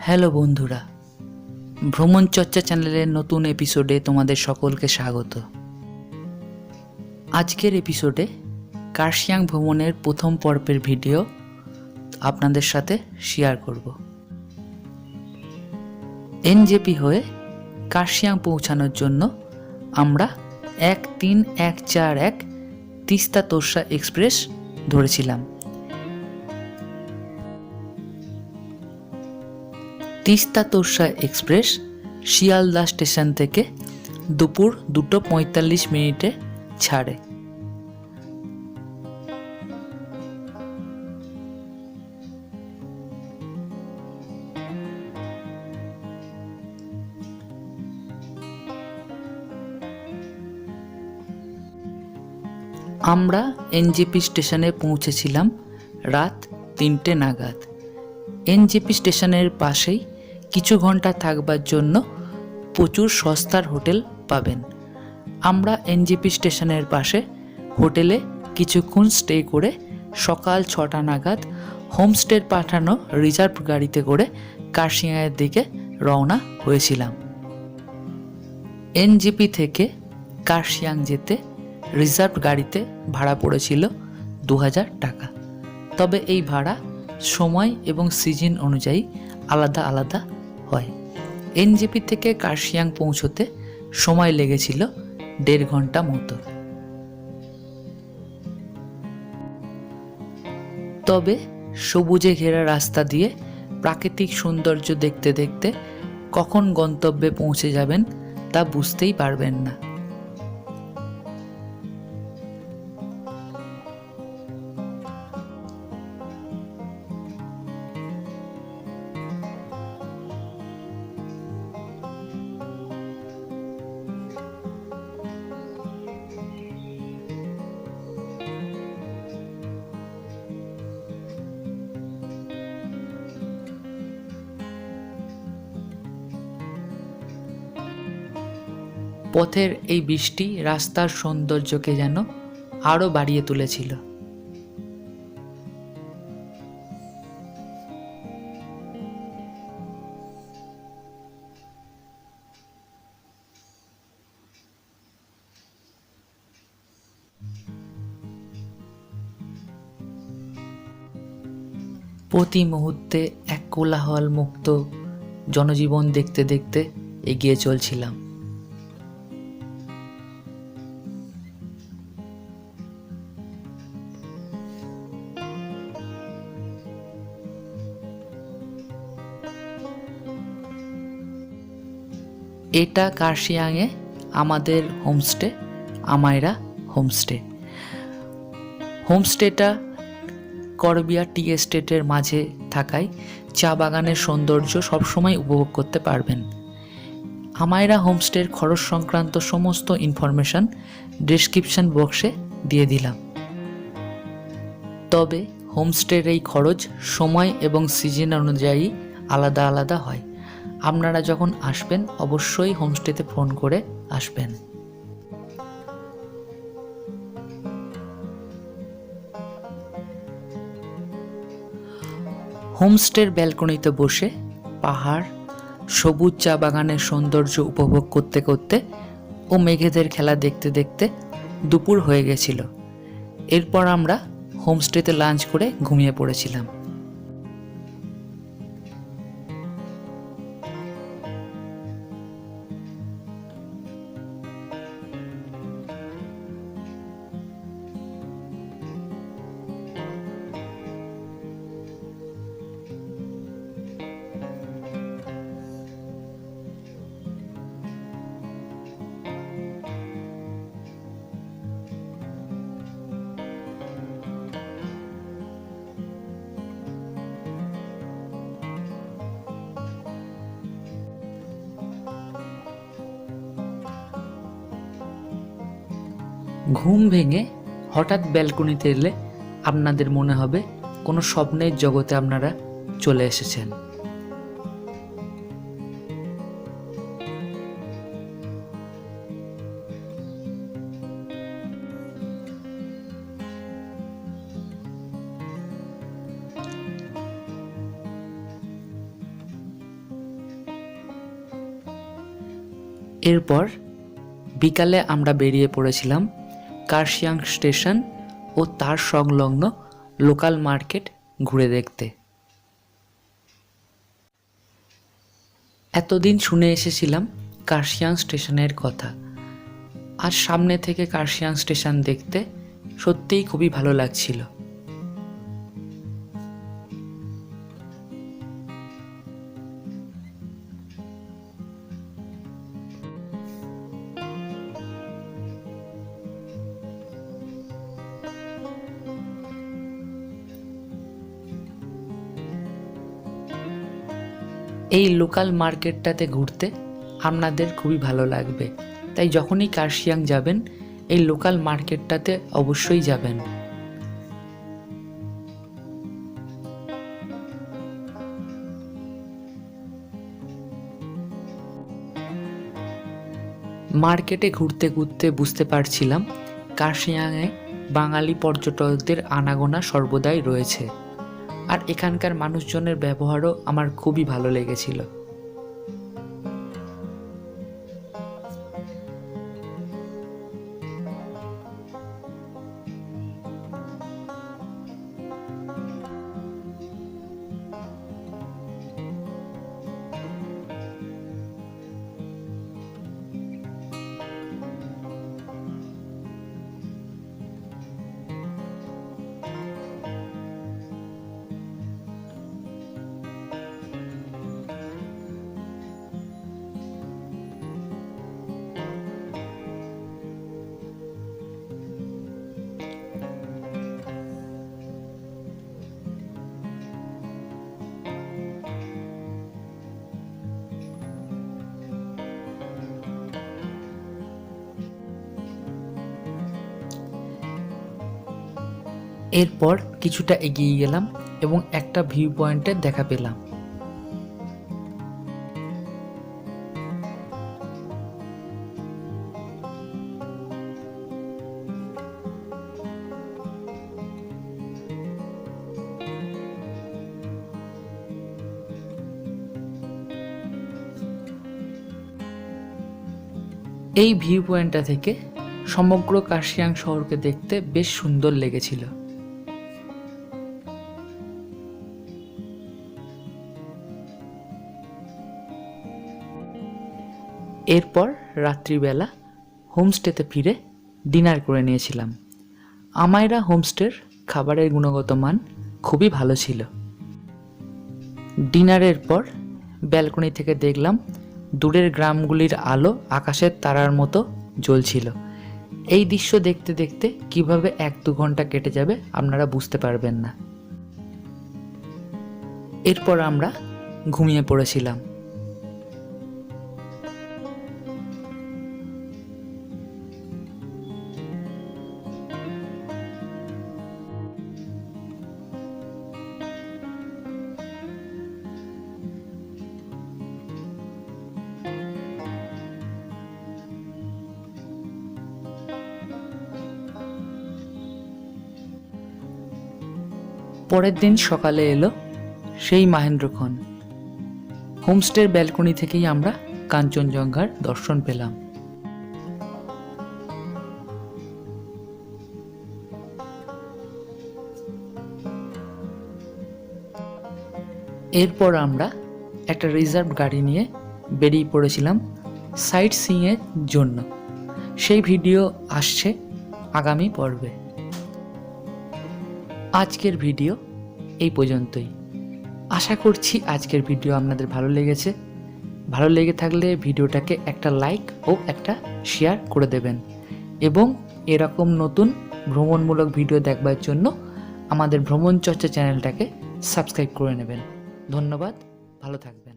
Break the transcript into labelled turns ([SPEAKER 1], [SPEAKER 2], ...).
[SPEAKER 1] Hello বন্ধুরা, ভ্রমণ চর্চা চ্যানেলের নতুন এপিসোডে তোমাদের সকলকে স্বাগত। আজকের এপিসোডে কার্শিয়াং ভ্রমণের প্রথম পর্বের ভিডিও আপনাদের সাথে শেয়ার করব। এনজেপি হয়ে কার্শিয়াং পৌঁছানোর জন্য আমরা এক তিন এক চার এক তিস্তা তোরসা এক্সপ্রেস ধরেছিলাম। তিস্তা তোরসা এক্সপ্রেস, শিয়ালদা স্টেশন থেকে দুপুর দুটো পঁয়তাল্লিশ মিনিটে ছাড়ে। আমরা এনজেপি স্টেশনে পৌঁছেছিলাম রাত তিনটে নাগাদ। এনজেপি স্টেশনের পাশেই কিছু ঘণ্টা থাকবার জন্য প্রচুর সস্তার হোটেল পাবেন। আমরা এনজেপি স্টেশনের পাশে হোটেলে কিছুক্ষণ স্টে করে সকাল ছটা নাগাদ হোমস্টের পাঠানো রিজার্ভ গাড়িতে করে কার্শিয়াংয়ের দিকে রওনা হয়েছিলাম। এনজিপি থেকে কার্শিয়াং যেতে রিজার্ভ গাড়িতে ভাড়া পড়েছিল দু হাজার টাকা। তবে এই ভাড়া সময় এবং সিজন অনুযায়ী আলাদা আলাদা হয়। এনজিপি থেকে কার্শিয়াং পৌঁছতে সময় লেগেছিল দেড় ঘণ্টা মতো। তবে সবুজে ঘেরা রাস্তা দিয়ে প্রাকৃতিক সৌন্দর্য দেখতে দেখতে কখন গন্তব্যে পৌঁছে যাবেন তা বুঝতেই পারবেন না। পথের এই বৃষ্টি রাস্তার সৌন্দর্যকে যেন আরও বাড়িয়ে তুলেছিল। প্রতি মুহূর্তে এক কোলাহল মুক্ত জনজীবন দেখতে দেখতে এগিয়ে চলছিলাম। এটা কার্শিয়াংয়ে আমাদের হোমস্টে, আমায়রা হোমস্টে। হোমস্টেটা করবিয়া টি এস্টেটের মাঝে থাকায় চা বাগানের সৌন্দর্য সবসময় উপভোগ করতে পারবেন। আমায়রা হোমস্টের খরচ সংক্রান্ত সমস্ত ইনফরমেশন ডিসক্রিপশন বক্সে দিয়ে দিলাম। তবে হোমস্টের এই খরচ সময় এবং সিজন অনুযায়ী আলাদা আলাদা হয়। আপনারা যখন আসবেন, অবশ্যই হোমস্টেতে ফোন করে আসবেন। হোমস্টের ব্যালকনিতে বসে পাহাড়, সবুজ চা বাগানের সৌন্দর্য উপভোগ করতে করতে ও মেঘেদের খেলা দেখতে দেখতে দুপুর হয়ে গেছিল। এরপর আমরা হোমস্টেতে লাঞ্চ করে ঘুমিয়ে পড়েছিলাম। ঘুম ভেঙে হঠাৎ ব্যালকনিতে এলে আপনাদের মনে হবে কোনো স্বপ্নের জগতে আপনারা চলে এসেছেন। এরপর বিকালে আমরা বেরিয়ে পড়েছিলাম কার্শিয়াং স্টেশন ও তার সংলগ্ন লোকাল মার্কেট ঘুরে দেখতে। এতদিন শুনে এসেছিলাম কার্শিয়াং স্টেশনের কথা। আর সামনে থেকে কার্শিয়াং স্টেশন দেখতে সত্যিই খুবই ভালো লাগছিল। এই লোকাল মার্কেটটাতে ঘুরতে আপনাদের খুবই ভালো লাগবে। তাই যখনই কার্শিয়াং যাবেন, এই লোকাল মার্কেটটাতে অবশ্যই যাবেন। মার্কেটে ঘুরতে ঘুরতে বুঝতে পারছিলাম, কার্শিয়াংয়ে বাঙালি পর্যটকদের আনাগোনা সর্বদাই রয়েছে। আর এখানকার মানুষজনের ব্যবহারও আমার খুবই ভালো লেগেছিল। এরপর কিছুটা এগিয়ে গেলাম এবং একটা ভিউ পয়েন্টের দেখা পেলাম। এই ভিউ পয়েন্টটা থেকে সমগ্র কার্শিয়াং শহরকে দেখতে বেশ সুন্দর লেগেছিল। এরপর রাত্রিবেলা হোমস্টেতে ফিরে ডিনার করে নিয়েছিলাম। আমায়রা হোমস্টের খাবারের গুণগত মান খুবই ভালো ছিল। ডিনারের পর ব্যালকনি থেকে দেখলাম দূরের গ্রামগুলির আলো আকাশের তারার মতো জ্বলছিল। এই দৃশ্য দেখতে দেখতে কীভাবে এক দু ঘণ্টা কেটে যাবে আপনারা বুঝতে পারবেন না। এরপর আমরা ঘুমিয়ে পড়েছিলাম। পরের দিন সকালে এলো সেই মাহেন্দ্রক্ষণ। হোমস্টের ব্যালকনি থেকেই আমরা কাঞ্চনজঙ্ঘার দর্শন পেলাম। এরপর আমরা একটা রিজার্ভ গাড়ি নিয়ে বেরিয়ে পড়েছিলাম সাইট সিংয়ের জন্য। সেই ভিডিও আসছে আগামী পর্বে। আজকের ভিডিও এই পর্যন্তই। আশা করছি আজকের ভিডিও আপনাদের ভালো লেগেছে। ভালো লেগে থাকলে ভিডিওটাকে একটা লাইক ও একটা শেয়ার করে দেবেন। এবং এরকম নতুন ভ্রমণমূলক ভিডিও দেখবার জন্য আমাদের ভ্রমণ চর্চা চ্যানেলটাকে সাবস্ক্রাইব করে নেবেন। ধন্যবাদ, ভালো থাকবেন।